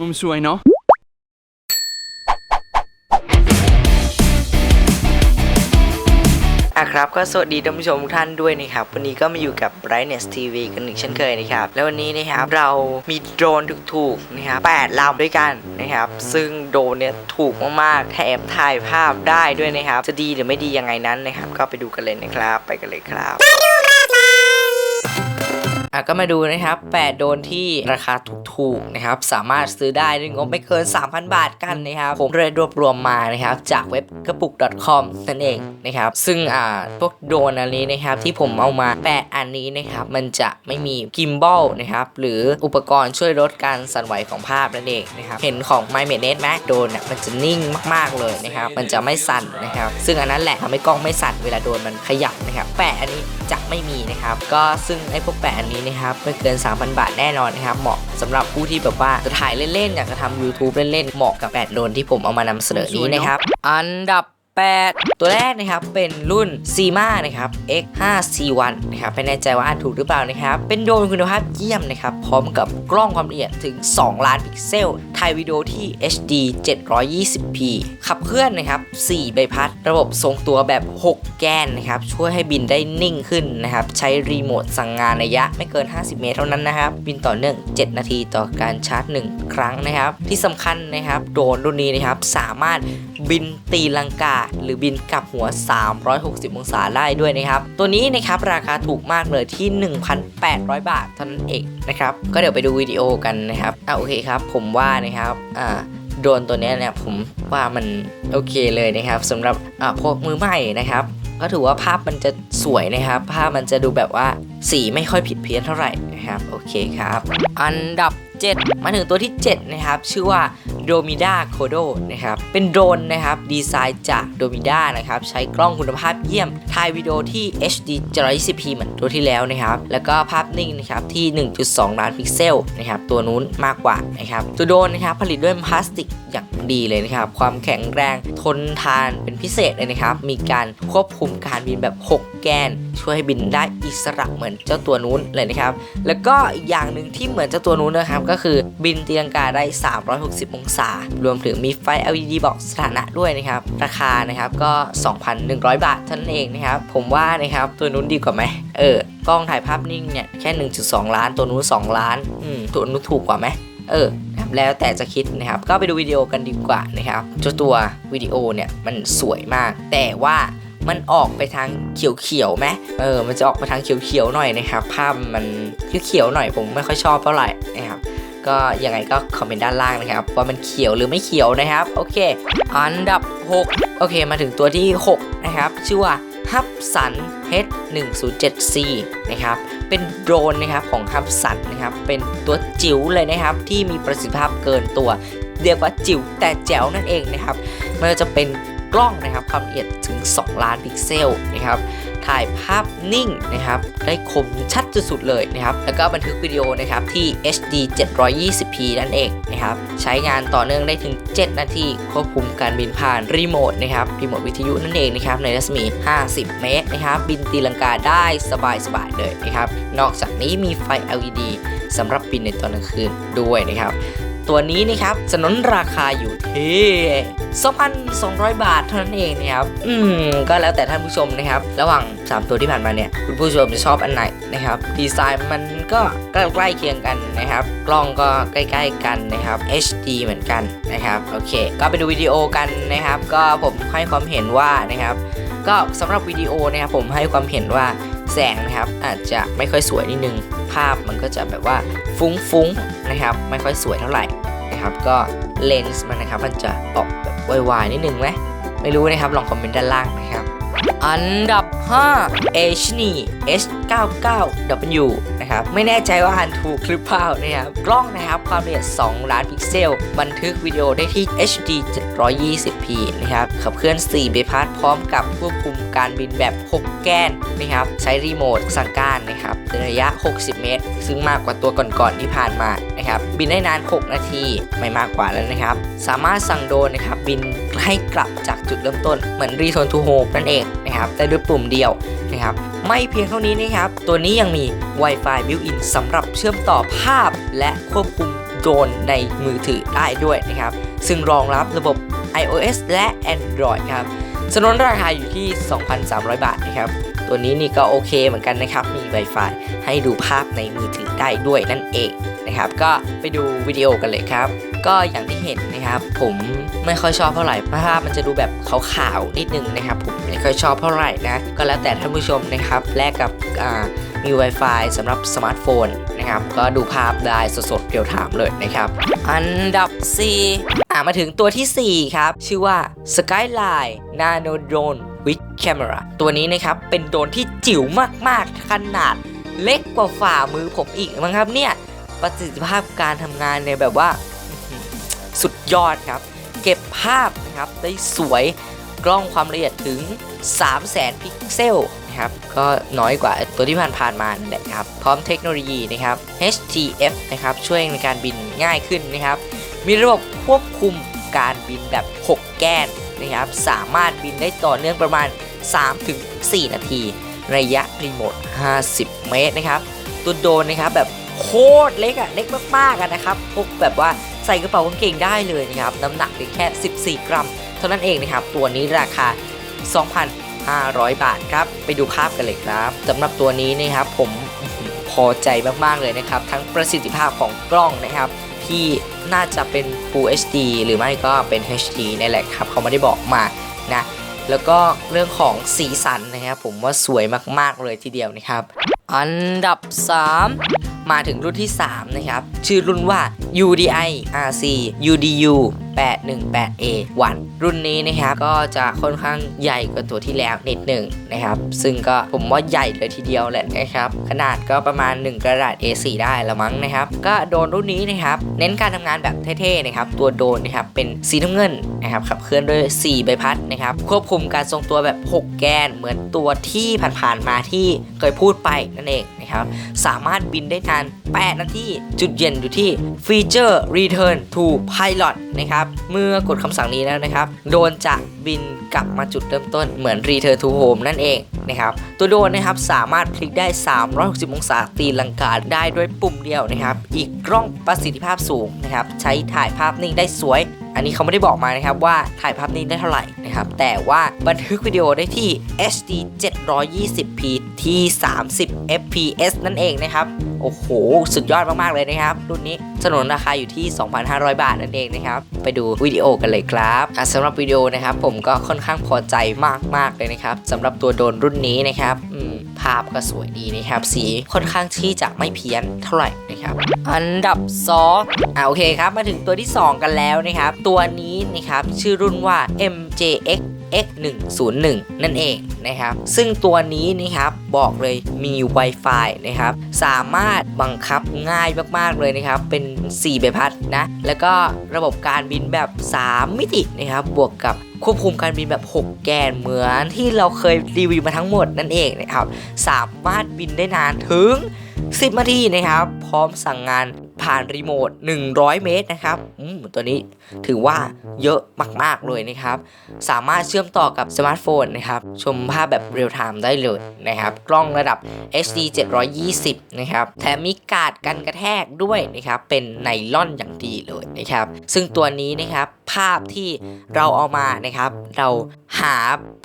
มุมสวยเนาะอะครับ ก็สวัสดีท่านผู้ชมทุกท่านด้วยนะครับ วันนี้ก็มาอยู่กับ Brightness TV กันหนึ่งเช่นเคยนะครับ แล้ววันนี้นะครับเรามีโดรนถูกๆนะครับแปดลำด้วยกันนะครับ ซึ่งโดรนเนี่ยถูกมากๆแถมถ่ายภาพได้ด้วยนะครับ จะดีหรือไม่ดียังไงนั้นนะครับ ก็ไปดูกันเลยนะครับ ไปกันเลยครับ อะก็มาดูนะครับ 8 โดนที่ราคาถูกๆนะครับ สามารถซื้อได้ด้วยงบไม่เกิน 3,000 บาทกันนะครับ ผมเลยรวบรวมมานะครับ จากเว็บกระปุก .com นั่นเองนะครับ ซึ่งอ่าพวกโดนอันนี้นะครับ ที่ผมเอามา 8 อันนี้นะครับ มันจะไม่มีกิมบอลนะครับ หรืออุปกรณ์ช่วยลดการสั่นไหวของภาพนั่นเองนะครับ เห็นของ m y m a n e t ไหมโดนเนี่ยมันจะนิ่งมากๆเลยนะครับ มันจะไม่สั่นนะครับ ซึ่งอันนั้นแหละทำให้กล้องไม่สั่นเวลาโดนมันขยับนะครับ แปะอันนี้ จะไม่มีนะครับ ก็ซึ่งไอ้พวกแปะอันนี้นะครับไม่เกิน 3,000 บาทแน่นอนนะครับ เหมาะสำหรับผู้ที่แบบว่าจะถ่ายเล่นๆอยากจะทำ YouTube เล่นๆเหมาะกับแปดโดนที่ผมเอามานำเสนอนี้นะครับ อันดับ 8 ตัวแรกนะครับเป็นรุ่น c m a นะครับ X5C1 นะครับไม่แน่ใจว่าอ่านถูกหรือเปล่านะครับ เป็นโดรนคุณภาพเยี่ยมนะครับ พร้อมกับกล้องความละเอียดถึง 2 ล้านพิกเซลถ่ายวิดีโอที่ HD 720p ขับเคลื่อนนะครับ 4 ใบพัด ระบบทรงตัวแบบ 6 แกนนะครับ ช่วยให้บินได้นิ่งขึ้นนะครับ ใช้รีโมทสั่งงานระยะไม่เกิน 50 เมตรเท่านั้นนะครับ บินต่อเนื่อง 7 นาทีต่อการชาร์จ 1 ครั้งนะครับ ที่สำคัญนะครับ โดรนรุ่นนี้นะครับ สามารถ บินตีลังกา หรือบินกลับหัว 360 องศาได้ด้วยนะครับ ตัวนี้นะครับราคาถูกมากเลยที่ 1,800 บาทเท่านั้นเองนะครับ ก็เดี๋ยวไปดูวิดีโอกันนะครับอะโอเคครับ ผมว่านะครับอ่าโดรนตัวนี้เนี่ยผมว่ามันโอเคเลยนะครับสำหรับอ่าพวกมือใหม่นะครับก็ถือว่าภาพมันจะสวยนะครับ ภาพมันจะดูแบบว่าสีไม่ค่อยผิดเพี้ยนเท่าไหร่นะครับ โอเคครับ อันดับ 7 มาถึงตัวที่ 7 นะครับ ชื่อว่า d o m i d a Kodo นะครับ เป็นโดรนนะครับ ดีไซน์จาก d o m i d a นะครับ ใช้กล้องคุณภาพเยี่ยม ถ่ายวิดีโอที่ HD 120p เหมือนตัวที่แล้วนะครับ แล้วก็ภาพนิ่งนะครับที่ 1.2 ล้านพิกเซลนะครับ ตัวนู้นมากกว่านะครับ ตัวโดรนนะครับ ผลิตด้วยพลาสติกอย่างดีเลยนะครับ ความแข็งแรงทนทานเป็นพิเศษเลยนะครับ มีการควบคุมการบินแบบ 6 แกน ช่วยให้บินได้อิสระเหมือนเจ้าตัวนู้นเลยนะครับ แล้วก็อีกอย่างหนึ่งที่เหมือนเจ้าตัวนู้นนะครับ ก็คือบินตีลังกาได้ 360 องศารวมถึงมีไฟ LED บอกสถานะด้วยนะครับ ราคานะครับก็ 2,100 บาทเท่านั้นเองนะครับ ผมว่านะครับตัวนู้นดีกว่าไหมเออกล้องถ่ายภาพนิ่งเนี่ยแค่ 1.2 ล้าน ตัวนู้น2 ล้านอืมตัวนู้นถูกกว่าไหมเออครับแล้วแต่จะคิดนะครับก็ไปดูวิดีโอกันดีกว่านะครับเจ้าตัววิดีโอเนี่ยมันสวยมาก แต่ว่ามันออกไปทางเขียวๆไหมเออ มันจะออกไปทางเขียวๆหน่อยนะครับ ภาพมันเขียวๆหน่อยผมไม่ค่อยชอบเท่าไหร่นะครับ ก็ยังไงก็คอมเมนต์ด้านล่างนะครับ ว่ามันเขียวหรือไม่เขียวนะครับ โอเค อันดับ 6 โอเค มาถึงตัวที่ 6 นะครับ ชื่อว่าฮับสัน H107C นะครับ เป็นโดรนนะครับของฮับสันนะครับ เป็นตัวจิ๋วเลยนะครับ ที่มีประสิทธิภาพเกินตัว เรียกว่าจิ๋วแต่แจ๋วนั่นเองนะครับไมันจะเป็นกล้องนะครับความละเอียดถึง 2 ล้านพิกเซลนะครับ ถ่ายภาพนิ่งนะครับได้คมชัดสุดๆเลยนะครับแล้วก็บันทึกวิดีโอนะครับที่ HD 720p นั่นเองนะครับใช้งานต่อเนื่องได้ถึง 7 นาทีควบคุมการบินผ่านรีโมทนะครับรีโมทวิทยุนั่นเองนะครับในรัศมี 50 เมตรนะครับบินตีลังกาได้สบายๆเลยนะครับนอกจากนี้มีไฟ LED สำหรับบินในตอนกลางคืนด้วยนะครับ ตัวนี้นะครับสนนราคาอยู่ที่2,200 บาทเท่านั้นเองนะครับ อืม ก็แล้วแต่ท่านผู้ชมนะครับ ระหว่าง 3 ตัวที่ผ่านมาเนี่ย คุณผู้ชมจะชอบอันไหนนะครับ ดีไซน์มันก็ใกล้ๆเคียงกันนะครับ กล้องก็ใกล้ๆกันนะครับ HD เหมือนกันนะครับ โอเค ก็ไปดูวิดีโอกันนะครับ ก็ผมให้ความเห็นว่านะครับ ก็สำหรับวิดีโอนะครับผมให้ความเห็นว่าแสงนะครับอาจจะไม่ค่อยสวยนิดนึงภาพมันก็จะแบบว่าฟุ้งๆนะครับ ไม่ค่อยสวยเท่าไหร่นะครับ ก็เลนส์มันนะครับมันจะออกแบบวายๆนิดนึงไหมไม่รู้นะครับลองคอมเมนต์ด้านล่างนะครับ อันดับ5 h n H99W นะครับ ไม่แน่ใจว่าอ่านถูกหรือเปล่านะครับกล้องนะครับความละเอียด 2 ล้านพิกเซล บันทึกวิดีโอได้ที่ HD 720p นะครับ ขับเคลื่อน 4 ใบพัดพร้อมกับควบคุมการบินแบบ 6 แกนนะครับ ใช้รีโมทสั่งการนะครับระยะ 60 เมตร ซึ่งมากกว่าตัวก่อนๆที่ผ่านมานะครับ บินได้นาน 6 นาที ไม่มากกว่าแล้วนะครับ สามารถสั่งโดรนนะครับบิน ให้กลับจากจุดเริ่มต้นเหมือนรีโทนทูโฮนั่นเองนะครับได้ด้วยปุ่มเดียวนะครับไม่เพียงเท่านี้นะครับ ตัวนี้ยังมี Wi-Fi built-in สำหรับเชื่อมต่อภาพและควบคุมโดรนในมือถือได้ด้วยนะครับ ซึ่งรองรับระบบ iOS และ Android ครับสนนราคาอยู่ที่ 2,300 บาทนะครับตัวนี้นี่ก็โอเคเหมือนกันนะครับ มี Wi-Fi ให้ดูภาพในมือถือได้ด้วยนั่นเองนะครับ ก็ไปดูวิดีโอกันเลยครับ ก็อย่างที่เห็นนะครับ ผม ไม่ค่อยชอบเท่าไหร่ภาพมันจะดูแบบขาวๆนิดนึงนะครับผมไม่ค่อยชอบเท่าไหร่นะก็แล้วแต่ท่านผู้ชมนะครับแลกกับมี Wi-Fi สำหรับสมาร์ทโฟนนะครับก็ดูภาพได้สดๆเรียวถามเลยนะครับอันดับ 4 อ่ามาถึงตัวทีสี่4 ครับ ชื่อว่า Skyline Nano Drone with Camera ตัวนี้นะครับเป็นโดรนที่จิ๋วมากๆ ขนาดเล็กกว่าฝ่ามือผมอีกมั้งครับเนี่ยประสิทธิภาพการทำงานเนี่ยแบบว่าสุดยอดครับ ก็บภาพนะครับได้สวยกล้องความละเอียดถึง 3 0 0 0 0 0 พิกเซลนะครับก็น้อยกว่าตัวที่ผ่านๆมานั่นแหละครับพร้อมเทคโนโลยีนะครับ HTF นะครับช่วยในการบินง่ายขึ้นนะครับ มีระบบควบคุมการบินแบบ 6 แกนนะครับ สามารถบินได้ต่อเนื่องประมาณ 3-4 นาที ระยะรีโมท 50 เมตรนะครับ ตัวโดรนนะครับแบบโคตรเล็กอะเล็กมากๆนะครับพวกแบบว่า ใส่กระเป๋ากางเกงได้เลยนะครับน้ำหนักเพียงแค่ 14 กรัม เท่านั้นเองนะครับตัวนี้ราคา 2,500 บาทครับไปดูภาพกันเลยครับสำหรับตัวนี้นะครับผมพอใจมากๆเลยนะครับ ทั้งประสิทธิภาพของกล้องนะครับที่น่าจะเป็น Full HD หรือไม่ก็เป็น HD นี่แหละครับ เขาไม่ได้บอกมานะแล้วก็เรื่องของสีสันนะครับผมว่าสวยมากๆเลยทีเดียวนะครับ อันดับ 3 มาถึงรุ่นที่ 3 นะครับ ชื่อรุ่นว่า UDI RC UDU 818A 1รุ่นนี้นะครับก็จะค่อนข้างใหญ่กว่าตัวที่แล้วนิดหนึ่งนะครับ ซึ่งก็ผมว่าใหญ่เลยทีเดียวแหละนะครับ ขนาดก็ประมาณ 1 กระดาษ A4 ได้ละมั้งนะครับ ก็โดรนรุ่นนี้นะครับ เน้นการทำงานแบบเท่ๆนะครับ ตัวโดรนนะครับเป็นสีน้ำเงินนะครับขับเคลื่อนด้วย 4 ใบพัดนะครับ ควบคุมการทรงตัวแบบ 6 แกนเหมือนตัวที่ผ่านๆมาที่เคยพูดไปนั่นเอง ครับ สามารถบินได้นาน 8 นาทีจุดเด่นอยู่ที่ฟีเจอร์ Return to Pilot นะครับ เมื่อกดคำสั่งนี้แล้วนะครับ โดรนจะบินกลับมาจุดเริ่มต้นเหมือน Return to Home นั่นเองนะครับ ตัวโดรนนะครับสามารถพลิกได้ 360 องศาตีลังกาได้ด้วยปุ่มเดียวนะครับ อีกกล้องประสิทธิภาพสูงนะครับ ใช้ถ่ายภาพนิ่งได้สวย อันนี้เขาไม่ได้บอกมานะครับว่าถ่ายภาพนิ่งได้เท่าไหร่นะครับ แต่ว่าบันทึกวิดีโอได้ที่ HD 720p ที่ 30 fps นั่นเองนะครับ โอ้โห สุดยอดมาก ๆ เลยนะครับ รุ่นนี้สนุนราคาอยู่ที่ 2,500 บาทนั่นเองนะครับ ไปดูวิดีโอกันเลยครับสำหรับวิดีโอนะครับ ผมก็ค่อนข้างพอใจมาก ๆ เลยนะครับสำหรับตัวโดรนรุ่นนี้นะครับอืม ภาพก็สวยดีนะครับ สีค่อนข้างที่จะไม่เพี้ยนเท่าไหร่นะครับ อันดับ2อ่าโอเคครับ มาถึงตัวที่ 2 กันแล้วนะครับ ตัวนี้นะครับ ชื่อรุ่นว่า MJX X101 นั่นเองนะครับ ซึ่งตัวนี้นะครับบอกเลยมี Wi-Fi นะครับ สามารถบังคับง่ายมากๆเลยนะครับ เป็น 4 ใบพัดนะ แล้วก็ระบบการบินแบบ 3 มิตินะครับ บวกกับควบคุมการบินแบบ 6 แกนเหมือนที่เราเคยรีวิวมาทั้งหมดนั่นเองนะครับ สามารถบินได้นานถึง 10นาทีนะครับ พร้อมสั่งงาน ผ่านรีโมท 100 เมตรนะครับอืมตัวนี้ถือว่าเยอะมาก ๆ เลยนะครับ สามารถเชื่อมต่อกับสมาร์ทโฟนนะครับ ชมภาพแบบเรียลไทม์ได้เลยนะครับ กล้องระดับ HD 720 นะครับ แถมมีกาดกันกระแทกด้วยนะครับ เป็นไนล่อนอย่างดีเลยนะครับ ซึ่งตัวนี้นะครับ ภาพที่เราเอามานะครับ เราหา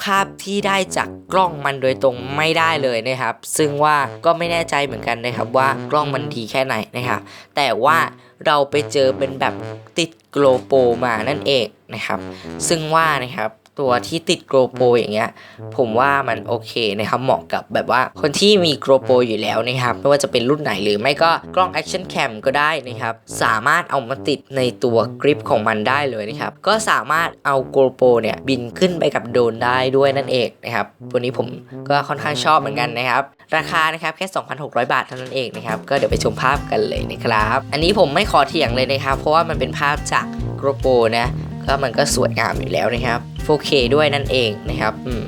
ภาพที่ได้จากกล้องมันโดยตรงไม่ได้เลยนะครับ ซึ่งว่าก็ไม่แน่ใจเหมือนกันนะครับว่ากล้องมันดีแค่ไหนนะครับ แต่ว่าเราไปเจอเป็นแบบติดโกลโปรมานั่นเองนะครับ ซึ่งว่านะครับ ตัวที่ติดโกลโปรอย่างเงี้ยผมว่ามันโอเคนะครับเหมาะกับแบบว่าคนที่มีโกลโปรอยู่แล้วนะครับไม่ว่าจะเป็นรุ่นไหนหรือไม่ก็กล้อง Action Cam ก็ได้นะครับสามารถเอามาติดในตัวกริปของมันได้เลยนะครับก็สามารถเอาโกลโปรเนี่ยบินขึ้นไปกับโดรนได้ด้วยนั่นเองนะครับตัวนี้ผมก็ค่อนข้างชอบเหมือนกันนะครับราคานะครับแค่ 2,600 บาทเท่านั้นเองนะครับ ก็เดี๋ยวไปชมภาพกันเลยนะครับ อันนี้ผมไม่ขอเถียงเลยนะครับ เพราะว่ามันเป็นภาพจากโกลโปรนะ แล้วมันก็สวยงามอยู่แล้วนะครับ 4K ด้วยนั่นเองนะครับอืม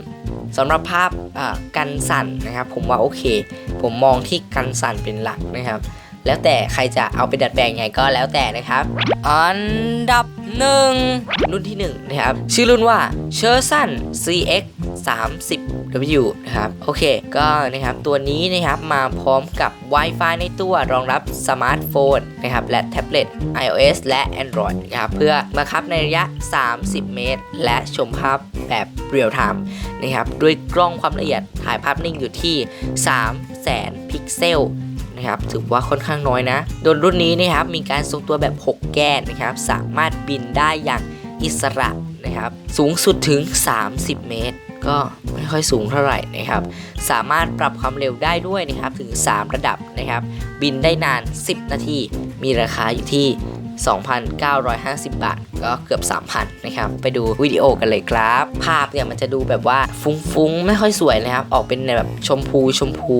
สำหรับภาพอ่ากันสั่นนะครับ ผมว่าโอเค ผมมองที่กันสั่นเป็นหลักนะครับ แล้วแต่ใครจะเอาไปดัดแปลงไงก็แล้วแต่นะครับ อันดับ หนึ่งรุ่นที่ 1 นะครับ ชื่อรุ่นว่า c h e r s o n CX 30 W นะครับ โอเค ก็นะครับตัวนี้นะครับมาพร้อมกับ Wi-Fi ในตัวรองรับสมาร์ทโฟนนะครับและแท็บเล็ต iOS และ Android นะครับเพื่อมาคับในระยะ 30 เมตร และชมภาพแบบเรียลไทม์นะครับด้วยกล้องความละเอียดถ่ายภาพนิ่งอยู่ที่3แสนพิกเซล นะครับถือว่าค่อนข้างน้อยนะ โดยรุ่นนี้นะครับมีการทรงตัวแบบ 6 แกนนะครับ สามารถบินได้อย่างอิสระนะครับ สูงสุดถึง 30 เมตร ก็ไม่ค่อยสูงเท่าไหร่นะครับ สามารถปรับความเร็วได้ด้วยนะครับถึง 3 ระดับนะครับ บินได้นาน 10 นาที มีราคาอยู่ที่ 2,950 บาท ก็เกือบ 3,000นะครับ ไปดูวิดีโอกันเลยครับ ภาพเนี่ยมันจะดูแบบว่าฟุ้งๆ ไม่ค่อยสวยนะครับ ออกเป็นแบบชมพูชมพู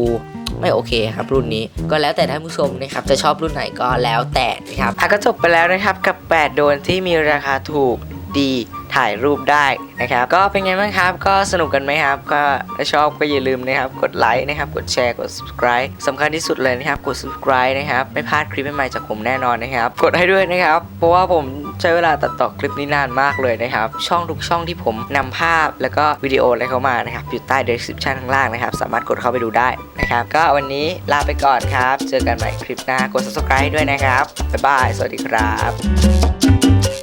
ไม่โอเคครับรุ่นนี้ก็แล้วแต่ท่านผู้ชมนะครับจะชอบรุ่นไหนก็แล้วแต่นะครับอะก็จบไปแล้วนะครับกับ 8 โดรนที่มีราคาถูกดีถ่ายรูปได้นะครับ ก็เป็นไงบ้างครับ ก็สนุกกันไหมครับ ก็ถ้าชอบก็อย่าลืมนะครับ กดไลค์นะครับ กดแชร์ กด subscribe สำคัญที่สุดเลยนะครับ กด subscribe นะครับ ไม่พลาดคลิปใหม่ๆจากผมแน่นอนนะครับ กดให้ด้วยนะครับ เพราะว่าผม ใช้เวลาตัดต่อคลิปนี้นานมากเลยนะครับ ช่องทุกช่องที่ผมนำภาพแล้วก็วิดีโออะไรเข้ามานะครับ อยู่ใต้ description ข้างล่างนะครับ สามารถกดเข้าไปดูได้นะครับ ก็วันนี้ลาไปก่อนครับ เจอกันใหม่คลิปหน้ากด subscribe ด้วยนะครับ บ๊ายบาย สวัสดีครับ